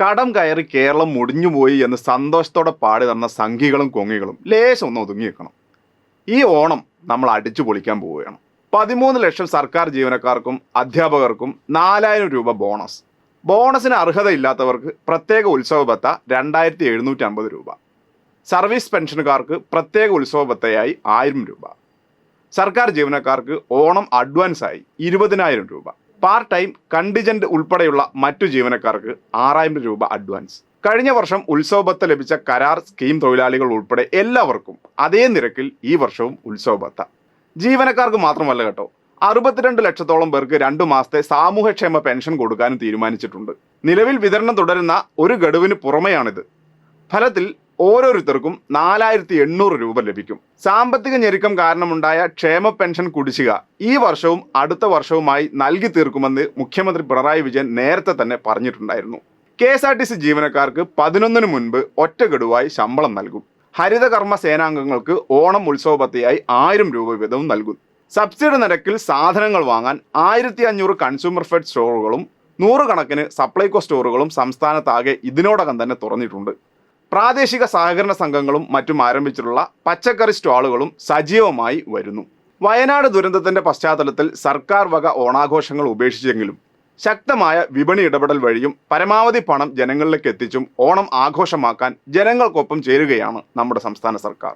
കടം കയറി കേരളം മുടിഞ്ഞുപോയി എന്ന് സന്തോഷത്തോടെ പാടി തന്ന സംഘികളും കൊങ്ങികളും ലേശം ഒന്ന് ഒതുങ്ങി വെക്കണം ഈ ഓണം നമ്മൾ അടിച്ചു പൊളിക്കാൻ പോവുകയാണ്. പതിമൂന്ന് ലക്ഷം സർക്കാർ ജീവനക്കാർക്കും അധ്യാപകർക്കും നാലായിരം രൂപ ബോണസ്. ബോണസിന് അർഹതയില്ലാത്തവർക്ക് പ്രത്യേക ഉത്സവ ബത്ത രണ്ടായിരത്തി എഴുന്നൂറ്റി അമ്പത് രൂപ. സർവീസ് പെൻഷനുകാർക്ക് പ്രത്യേക ഉത്സവ ബത്തയായി ആയിരം രൂപ. സർക്കാർ ജീവനക്കാർക്ക് ഓണം അഡ്വാൻസായി ഇരുപതിനായിരം രൂപ. പാർട്ട് ടൈം കണ്ടിജന്റ് ഉൾപ്പെടെയുള്ള മറ്റു ജീവനക്കാർക്ക് ആറായിരം രൂപ അഡ്വാൻസ് കഴിഞ്ഞ വർഷം ഉത്സവബത്ത ലഭിച്ച കരാർ സ്കീം തൊഴിലാളികൾ ഉൾപ്പെടെ എല്ലാവർക്കും അതേ നിരക്കിൽ ഈ വർഷവും ഉത്സവബത്ത. ജീവനക്കാർക്ക് മാത്രമല്ല കേട്ടോ അറുപത്തിരണ്ട് ലക്ഷത്തോളം പേർക്ക് രണ്ടു മാസത്തെ സാമൂഹ്യക്ഷേമ പെൻഷൻ കൊടുക്കാനും തീരുമാനിച്ചിട്ടുണ്ട്. നിലവിൽ വിതരണം തുടരുന്ന ഒരു ഗഡുവിന് പുറമെയാണിത്. ഫലത്തിൽ ഓരോരുത്തർക്കും നാലായിരത്തി എണ്ണൂറ് രൂപ ലഭിക്കും. സാമ്പത്തിക ഞെരുക്കം കാരണമുണ്ടായ ക്ഷേമ പെൻഷൻ കുടിശ്ശിക ഈ വർഷവും അടുത്ത വർഷവുമായി നൽകി തീർക്കുമെന്ന് മുഖ്യമന്ത്രി പിണറായി വിജയൻ നേരത്തെ തന്നെ പറഞ്ഞിട്ടുണ്ടായിരുന്നു. K S R T C ജീവനക്കാർക്ക് പതിനൊന്നിന് മുൻപ് ഒറ്റ ഗഡുവായി ശമ്പളം നൽകും. ഹരിതകർമ്മ സേനാംഗങ്ങൾക്ക് ഓണം ഉത്സവപത്തിയായി ആയിരം രൂപ വീതവും നൽകും. സബ്സിഡി നിരക്കിൽ സാധനങ്ങൾ വാങ്ങാൻ ആയിരത്തി അഞ്ഞൂറ് കൺസ്യൂമർ ഫെഡ് സ്റ്റോറുകളും നൂറുകണക്കിന് സപ്ലൈകോ സ്റ്റോറുകളും സംസ്ഥാനത്താകെ ഇതിനോടകം തന്നെ തുറന്നിട്ടുണ്ട്. പ്രാദേശിക സഹകരണ സംഘങ്ങളും മറ്റും ആരംഭിച്ചിട്ടുള്ള പച്ചക്കറി സ്റ്റാളുകളും സജീവമായി വരുന്നു. വയനാട് ദുരന്തത്തിന്റെ പശ്ചാത്തലത്തിൽ സർക്കാർ വക ഓണാഘോഷങ്ങൾ ഉപേക്ഷിച്ചെങ്കിലും ശക്തമായ വിപണി ഇടപെടൽ വഴിയും പരമാവധി പണം ജനങ്ങളിലേക്ക് എത്തിച്ചും ഓണം ആഘോഷമാക്കാൻ ജനങ്ങൾക്കൊപ്പം ചേരുകയാണ് നമ്മുടെ സംസ്ഥാന സർക്കാർ.